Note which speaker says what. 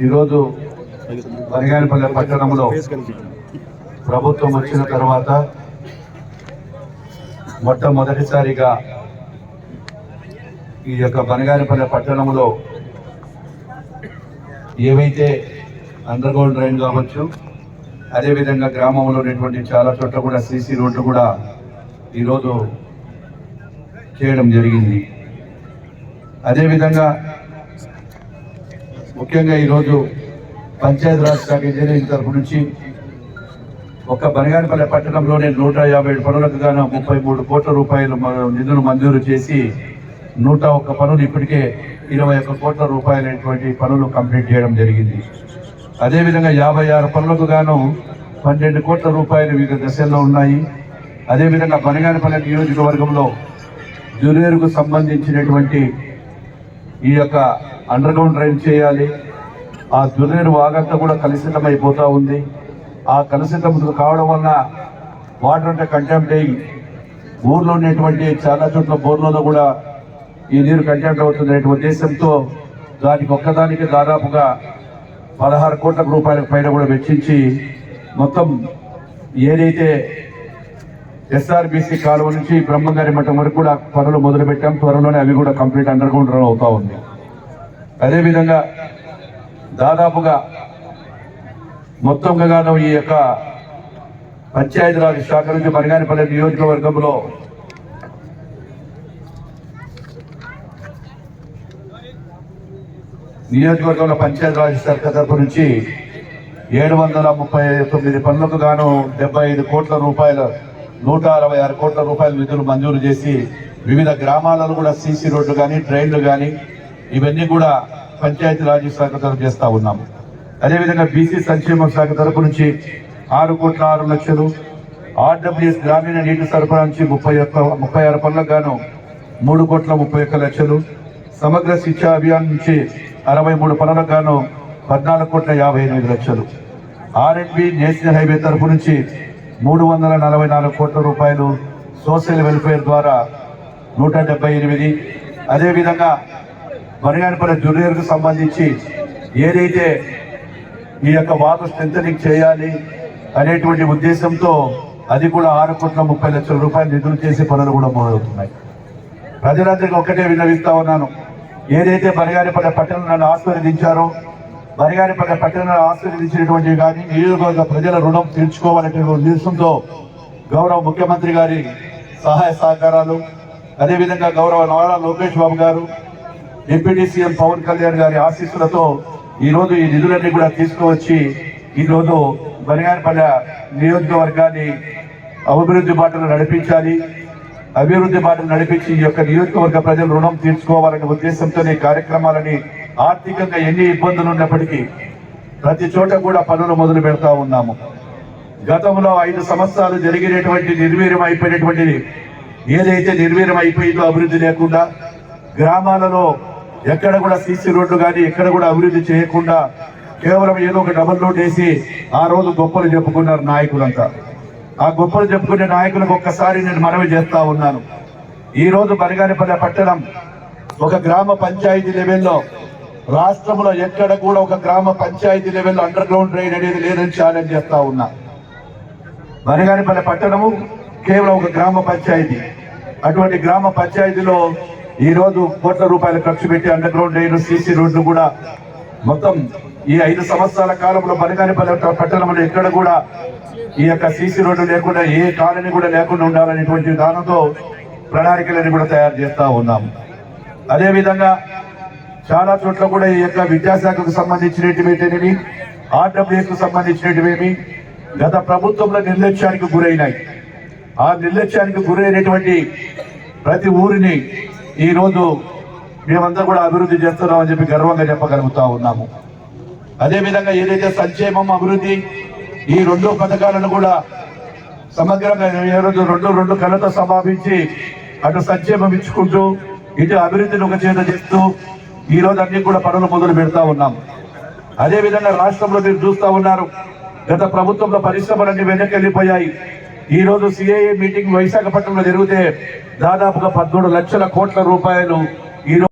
Speaker 1: ఈరోజు బనగానపల్లి పట్టణంలో ప్రభుత్వం వచ్చిన తర్వాత మొట్టమొదటిసారిగా ఈ యొక్క బనగానపల్లి పట్టణంలో ఏవైతే అండర్ గ్రౌండ్ డ్రైన్ కావచ్చు అదేవిధంగా గ్రామంలో ఉన్నటువంటి చాలా చోట్ల కూడా సీసీ రోడ్లు కూడా ఈరోజు చేయడం జరిగింది. అదేవిధంగా ముఖ్యంగా ఈరోజు పంచాయతీరాజ్ శాఖ ఇంజనీరింగ్ తరఫు నుంచి ఒక్క బనగానపల్లి పట్టణంలోనే నూట యాభై ఏడు పనులకు గాను ముప్పై మూడు కోట్ల రూపాయలు నిధులు మంజూరు చేసి నూట ఒక్క పనులు ఇప్పటికే ఇరవై ఒక్క కోట్ల రూపాయలైనటువంటి పనులు కంప్లీట్ చేయడం జరిగింది. అదేవిధంగా యాభై ఆరు పనులకు గాను పన్నెండు కోట్ల రూపాయలు వివిధ దశల్లో ఉన్నాయి. అదేవిధంగా బనగానపల్లి నియోజకవర్గంలో జురేరుకు సంబంధించినటువంటి ఈ యొక్క అండర్ గ్రౌండ్ డ్రైన్ చేయాలి. ఆ దుర్నేరు వాగంతా కూడా కలుషితం అయిపోతూ ఉంది. ఆ కలుషితం కావడం వలన వాటర్ అంటే కంటెంప్ట్ అయ్యి ఊర్లో ఉండేటువంటి చాలా చోట్ల బోర్లలో కూడా ఈ నీరు కంటెంప్ట్ అవుతుంది ఉద్దేశంతో దానికి ఒక్కదానికి దాదాపుగా పదహారు కోట్ల రూపాయల పైన కూడా వెచ్చించి మొత్తం ఏదైతే ఎస్ఆర్బిసి కాలువ నుంచి బ్రహ్మంగారి మఠం వరకు కూడా పనులు మొదలుపెట్టాం. త్వరలోనే అవి కూడా కంప్లీట్ అండర్ గ్రౌండ్ రన్ అవుతా ఉంది. అదేవిధంగా దాదాపుగా మొత్తంగా గాను ఈ యొక్క పంచాయతీరాజ్ శాఖ నుంచి మరిగానిపల్లి నియోజకవర్గంలో నియోజకవర్గంలో పంచాయతీరాజ్ శాఖ తరపు నుంచి ఏడు వందల ముప్పై తొమ్మిది పనులకు గాను డెబ్బై ఐదు కోట్ల రూపాయల నూట అరవై ఆరు కోట్ల రూపాయల నిధులు మంజూరు చేసి వివిధ గ్రామాలలో కూడా సీసీ రోడ్లు కానీ ట్రైన్లు కానీ ఇవన్నీ కూడా పంచాయతీ రాజ్ శాఖ తరఫు చేస్తూ ఉన్నాము అదేవిధంగా బీసీ సంక్షేమ శాఖ తరపు నుంచి ఆరు కోట్ల ఆరు లక్షలు ఆర్డబ్ల్యూఎస్ గ్రామీణ నీటి సరఫరా నుంచి ముప్పై ఒక్క ముప్పై ఆరు పనులకు గాను మూడు కోట్ల ముప్పై ఒక్క లక్షలు సమగ్ర శిక్ష అభియాన్ నుంచి అరవై మూడు పనులకు గాను పద్నాలుగు కోట్ల యాభై ఎనిమిది లక్షలు. ఆర్ఎండ్బి నేషనల్ హైవే తరపు నుంచి మూడు వందల నలభై నాలుగు కోట్ల రూపాయలు సోషల్ వెల్ఫేర్ ద్వారా నూట డెబ్బై ఎనిమిది. అదేవిధంగా బనగానపల్లి జూనియర్కు సంబంధించి ఏదైతే ఈ యొక్క వాకు స్ట్రెంథనింగ్ చేయాలి అనేటువంటి ఉద్దేశంతో అది కూడా ఆరు కోట్ల ముప్పై లక్షల రూపాయలు నిధులు చేసే పనులు కూడా మొదలవుతున్నాయి. ప్రజలందరికీ ఒకటే విన్నవిస్తా ఉన్నాను. ఏదైతే బనగానిపల్లె పట్టణం నన్ను ఆశీర్వదించారో బనగానిపల్లె పట్టణాన్ని ఆశీర్వదించినటువంటి కానీ నియోజకవర్గ ప్రజల రుణం తీర్చుకోవాలనే ఉద్దేశంతో గౌరవ ముఖ్యమంత్రి గారి సహాయ సహకారాలు అదేవిధంగా గౌరవ నారా లోకేష్ బాబు గారు డిప్యూటీ సీఎం పవన్ కళ్యాణ్ గారి ఆశీస్సులతో ఈరోజు ఈ నిధులన్నీ కూడా తీసుకువచ్చి ఈరోజు రోజు బనగానపల్లె నియోజకవర్గాన్ని అభివృద్ధి బాటలు నడిపించాలి. అభివృద్ధి బాటలు నడిపించి ఈ యొక్క నియోజకవర్గ ప్రజలు రుణం తీర్చుకోవాలనే ఉద్దేశంతో ఈ కార్యక్రమాలని ఆర్థికంగా ఎన్ని ఇబ్బందులు ఉన్నప్పటికీ ప్రతి చోట కూడా పనులు మొదలు పెడతా ఉన్నాము. గతంలో ఐదు సంవత్సరాలు జరిగినటువంటి నిర్వీర్యం అయిపోయినటువంటిది ఏదైతే నిర్వీర్యం అయిపోయిందో అభివృద్ధి లేకుండా గ్రామాలలో ఎక్కడ కూడా సీసీ రోడ్లు కానీ ఎక్కడ కూడా అభివృద్ధి చేయకుండా కేవలం ఏదో ఒక డబల్ రోడ్ వేసి ఆ రోజు గొప్పలు చెప్పుకున్నారు నాయకులంతా. ఆ గొప్పలు చెప్పుకునే నాయకులకు ఒక్కసారి నేను మనవి చేస్తా ఉన్నాను. ఈ రోజు బనగానిపల్లె పట్టణం ఒక గ్రామ పంచాయతీ లెవెల్లో రాష్ట్రంలో ఎక్కడ కూడా ఒక గ్రామ పంచాయతీ లెవెల్లో అండర్ గ్రౌండ్ డ్రైన్ అనేది లేదని ఛాలెంజ్ చేస్తా ఉన్నా. బనగానిపల్లె పట్టణము కేవలం ఒక గ్రామ పంచాయతీ. అటువంటి గ్రామ పంచాయతీలో ఈ రోజు కోట్ల రూపాయలు ఖర్చు పెట్టి అండర్ గ్రౌండ్ డ్రైన్ సీసీ రోడ్లు కూడా మొత్తం ఈ ఐదు సంవత్సరాల కాలంలో బనగానిపల్లె పట్టణంలో ఎక్కడ కూడా ఈ యొక్క సీసీ రోడ్డు లేకుండా ఏ కాలనీ కూడా లేకుండా ఉండాలనేటువంటి దానితో ప్రణాళికలను కూడా తయారు చేస్తూ ఉన్నాము అదేవిధంగా చాలా చోట్ల కూడా ఈ యొక్క విద్యాశాఖకు సంబంధించినటువంటివి ఆర్డబ్ల్యూఎస్కు గత ప్రభుత్వంలో నిర్లక్ష్యానికి గురైనాయి. ఆ నిర్లక్ష్యానికి గురైనటువంటి ప్రతి ఊరిని ఈరోజు మేమంతా కూడా అభివృద్ధి చేస్తున్నామని చెప్పి గర్వంగా చెప్పగలుగుతా ఉన్నాము. అదేవిధంగా ఏదైతే సంక్షేమం అభివృద్ధి ఈ రెండు పథకాలను కూడా సమగ్రంగా ఈరోజు రోజు రెండు రెండు కళ్ళతో సమాపించి అటు సంక్షేమం ఇచ్చుకుంటూ ఇటు అభివృద్ధిని ఒక చేత చేస్తూ ఈ రోజు అన్ని కూడా పనులు మొదలు పెడతా ఉన్నాం. అదే విధంగా రాష్ట్రంలో మీరు చూస్తూ ఉన్నారు గత ప్రభుత్వంలో పరిశ్రమలన్నీ వెనక్కి వెళ్ళిపోయాయి. ఈ రోజు సిఐఏ మీటింగ్ విశాఖపట్నంలో జరిగితే దాదాపుగా పద్మూడు లక్షల కోట్ల రూపాయలు ఈ రోజు